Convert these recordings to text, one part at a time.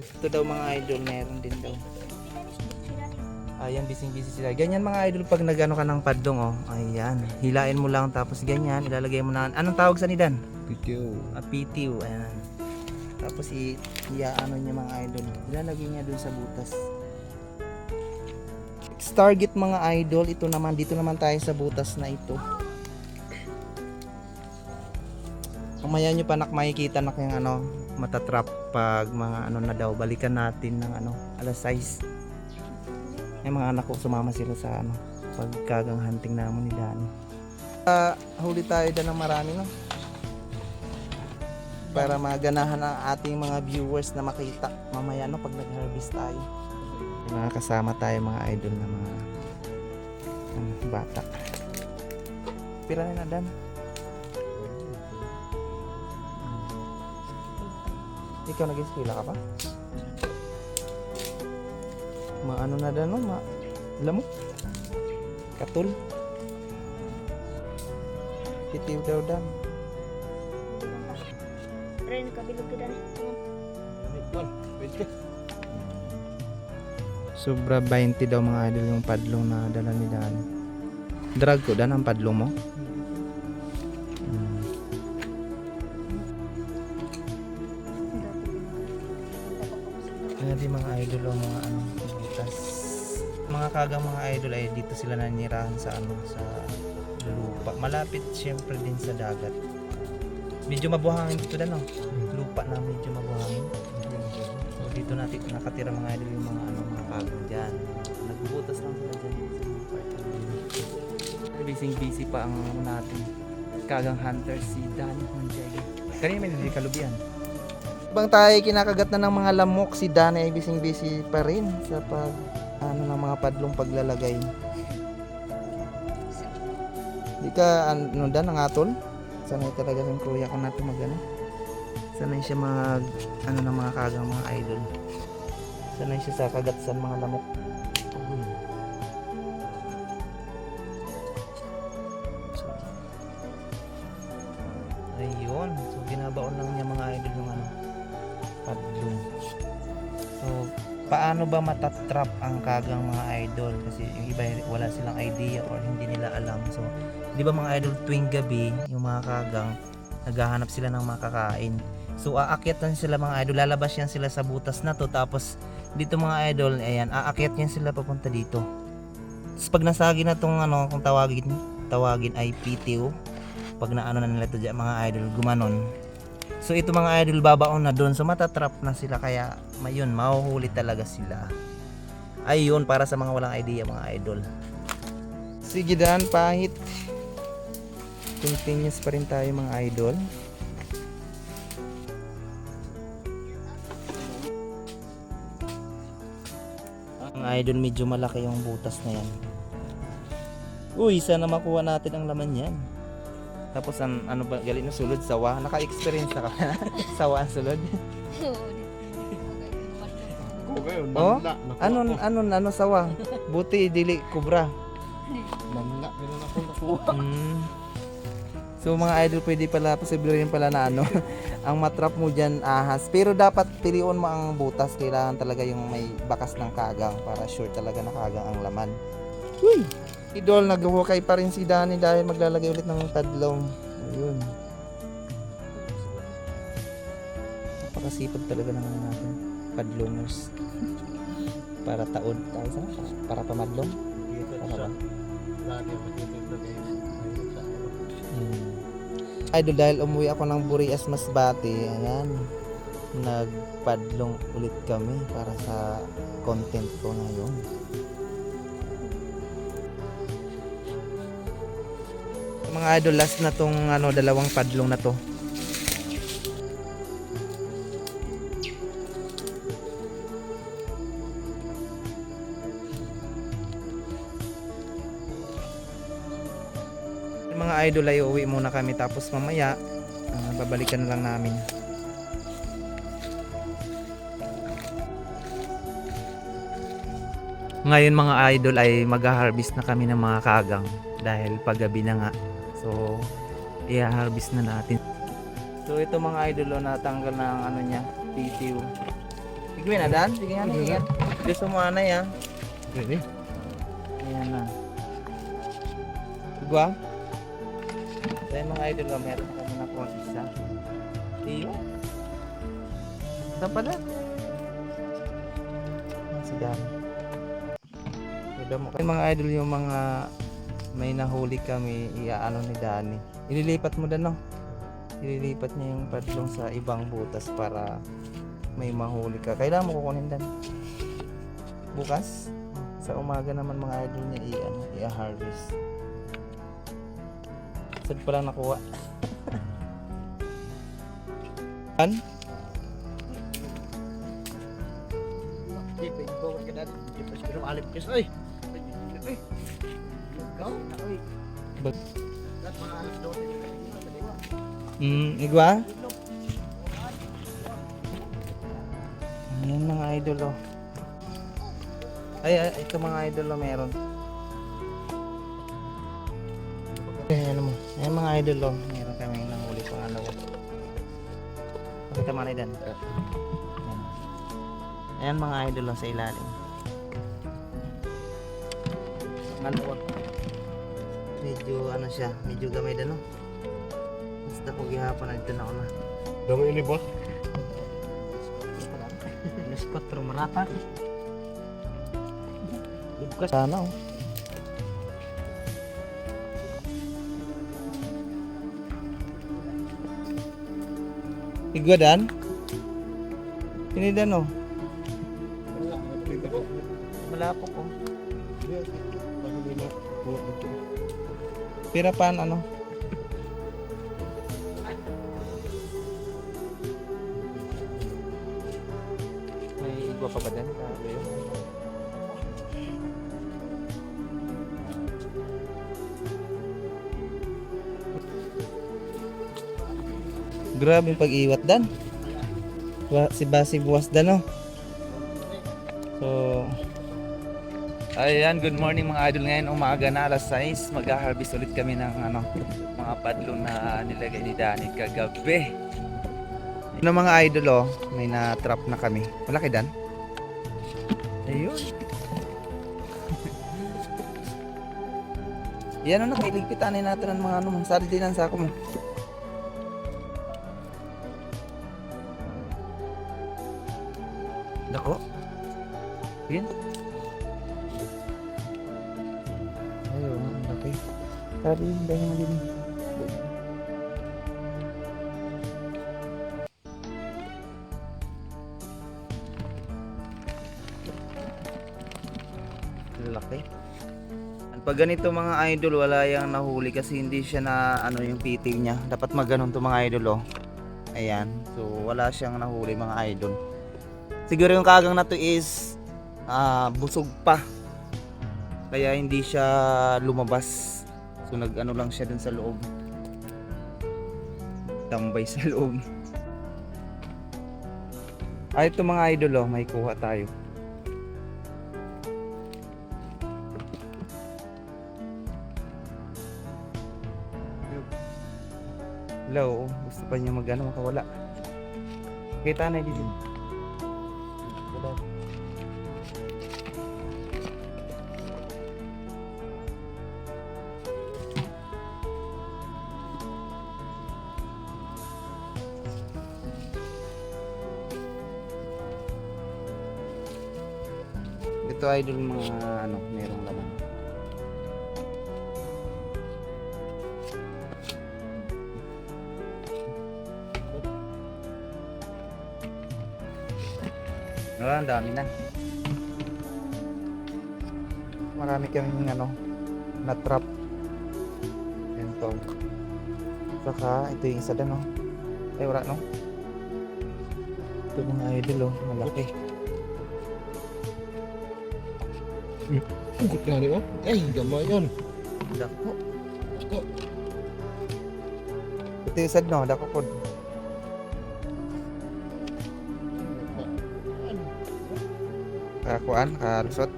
Ito daw mga idol, meron din daw. Ayan, busy-busy sila. Ganyan mga idol pag nagano ka ng padlong, oh. Ayan. Hilain mo lang tapos ganyan, ilalagay mo na. Anong tawag sa nidan? Video. A PTU. Ayan. Tapos i iaano niya mga idol. Ilalagay niya dun sa butas. Stargate mga idol, ito naman dito naman tayo sa butas na ito. Mamaya nyo pa nak makikita nak yung ano, matatrap pag mga ano na daw. Balikan natin ng ano, alas 6. Yung mga anak ko sumama sila sa ano, pagkagang hunting namin ni Dani. Ah, huli tayo dyan ng marami no para maganahan ang ating mga viewers na makita mamaya no pag nag-harvest tayo. Mga kasama tayo mga idol na mga ano, bata. Pila na dan. Ikaw nag-eskwela ka pa? Maano na dan no? Ma lamok? Katul? Titiw daw dan. Ren, kabilog ka dali. Sobra 20 daw mga idol yung padlong na dala ni Dan. Drag ko Dan ang padlong mo? Di mga idol o mga ano, butas. Mga kagang mga idol ay dito sila nanirahan sa ano, sa lupa. Malapit syempre din sa dagat. Medyo mabuhangin dito Dan no? Lupa na medyo mabuhangin. So dito natin nakatira mga idol yung mga ano mga kagang dyan. Nagbubutas lang sila dyan sa mga part na yun. Busy busy pa ang ano natin. Kagang hunter si Danny Honjay. Kanina may nilikalubian. Bang tayo kinakagat na ng mga lamok si Danny ay busy busy pa rin sa pag ano ng mga padlong paglalagay. Di ka ano dan ang atol? Sanay talaga yung kuya ko natin magano. Sanay siya mag ano ng mga kagang mga idol. Sanay siya sa kagatsan mga lamok. Ayun. So binabaon lang niya mga idol yung ano padlong. So paano ba matatrap ang kagang mga idol kasi yung iba wala silang idea or hindi nila alam. So di ba mga idol tuwing gabi yung mga kagang naghahanap sila ng makakain. So aakyatan sila mga idol, lalabas yan sila sa butas na to tapos dito mga idol, ayan, aakyat yan sila papunta dito. Tapos pag nasagi na tong ano, kung tawagin, tawagin ay PTO, pag naano na nila to dyan, mga idol, gumanon. So ito mga idol, babaon na doon, so matatrap na sila kaya, mayun, mahuhuli talaga sila. Ayun, para sa mga walang idea mga idol. Sige Dan, pahit. Continuous pa rin tayo mga idol. Ang idol medyo malaki yung butas na yan. Uy, sana makuha natin ang laman yan. Tapos ang ano ba galing na sulod sawa. Naka-experience na ka. sawa ang sulod. Oh, Anon anon ano sawa. Buti dili kubra. Mamla, ako nakuha. Mm. So mga idol pwede pala posible rin pala na ano ang matrap mo diyan ahas. Pero dapat piliin mo ang butas kailangan talaga yung may bakas ng kagang para sure talaga na kagang ang laman. Uy! Idol naghuhukay pa rin si Danny dahil maglalagay ulit ng tadlong. Ayun. Napakasipag talaga ng natin. Padlongers. para taod tayo sa para pamadlong. Para ba? Hmm. Idol dahil umuwi ako ng Burias Masbate, ayan, nagpadlong ulit kami para sa content ko ngayon. Mga idol, last na tong ano, dalawang padlong na to. mga idol ay uwi muna kami tapos mamaya ah, babalikan lang namin ngayon mga idol ay mag-harvest na kami ng mga kagang dahil paggabi na nga so i-harvest na natin so ito mga idol oh, natanggal na ang ano niya PTU Sige na, Dan. Sige nga, sige nga. Gusto mo anay, ha? Ini. Ayan na. Diba? Kaya mga idol, oh, meron na kami nakuha isa. Iyo. Ito pala. Ah, Si Dan. Ito mo. Mga idol, yung mga may nahuli kami, iaano ni Dani. Ililipat mo dan, no? Ililipat niya yung padlong sa ibang butas para may mahuli ka. Kailangan mo kukunin dan. Bukas? Sa umaga naman mga idol niya i-ano, i-harvest. Saan pa lang nakuha? An? Di pa yung bawa ka dati. Di pa siguro. Ay! Ay! Daw. Mm, igwa? Ayan mga idol oh. Ay, ay, ito mga idol oh, meron. Ayan mo. Ayan mga idol oh. Meron kami nanghuli pang ano. Pakita mo na yan. Ayan. Mga idol oh, sa ilalim. Ano Medyo ano siya, medyo gamay na no. Basta ko gihapon na dito na ako na. Dami ini boss. Alas 4 marata. Bukas sana oh. Igwadan? Pinidan oh. Malapok oh. Pira pan ano? May igwa pa ba dyan? Sabi yun. Grabe yung pag-iwat dan. Si Basi buwas dan oh. Ayan, good morning mga idol. Ngayon umaga na alas 6, mag-harvest ulit kami ng ano, mga padlong na nilagay ni Danny kagabi. Ano mga idol oh, may na-trap na kami. Malaki Dan? Ayun. Yan ano, kailigpitanin natin ang mga ano, mga sardinan sa ako mo. Dako. Yan. Sabi yung dahil malilim. Laki. Pag ganito mga idol, wala yung nahuli kasi hindi siya na ano yung piting niya. Dapat maganon to mga idol oh. Ayan. So wala siyang nahuli mga idol. Siguro yung kagang na to is ah, busog pa. Kaya hindi siya lumabas. So nag ano lang siya dun sa loob. Tambay sa loob. Ay ito mga idol oh, may kuha tayo. Hello, gusto pa niya magano makawala. Kita na dito. Wala. Ito idol mga ano, merong laman. Ah, ang dami na. Marami kaming ano, na trap. Yan to. Saka, ito yung isa din, no? Ay, wala, no? Ito mga idol, oh. Malaki. Ikot nga rin oh. Ay, gamay yun. Dako. Dako. Ito yung sad, no? Dako po. Kakuan, kalusot.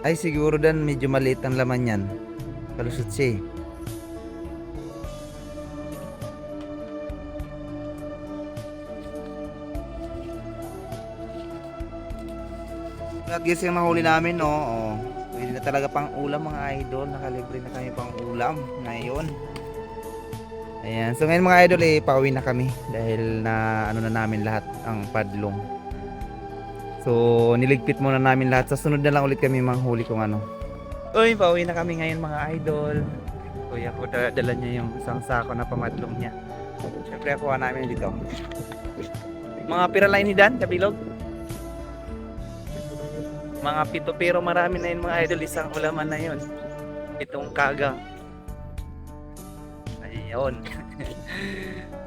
Ay, siguro dan medyo maliit ang laman yan. Kalusot siya eh. Guys, yung mahuli namin, no? Oh, pwede na talaga pang ulam mga idol. Nakalibre na kami pang ulam ngayon. Ayan. So ngayon mga idol, eh, pauwi na kami. Dahil na ano na namin lahat ang padlong. So, niligpit muna namin lahat. Sa sunod na lang ulit kami manghuli kung ano. Uy, pauwi na kami ngayon mga idol. Kuya ko, da- dala niya yung isang sako na pamadlong niya. Siyempre, ako namin dito. Mga piralain ni Dan, kabilog. Mga pito pero marami na yun mga idol. Isang ulaman na yun. Pitong kagang. Ayun.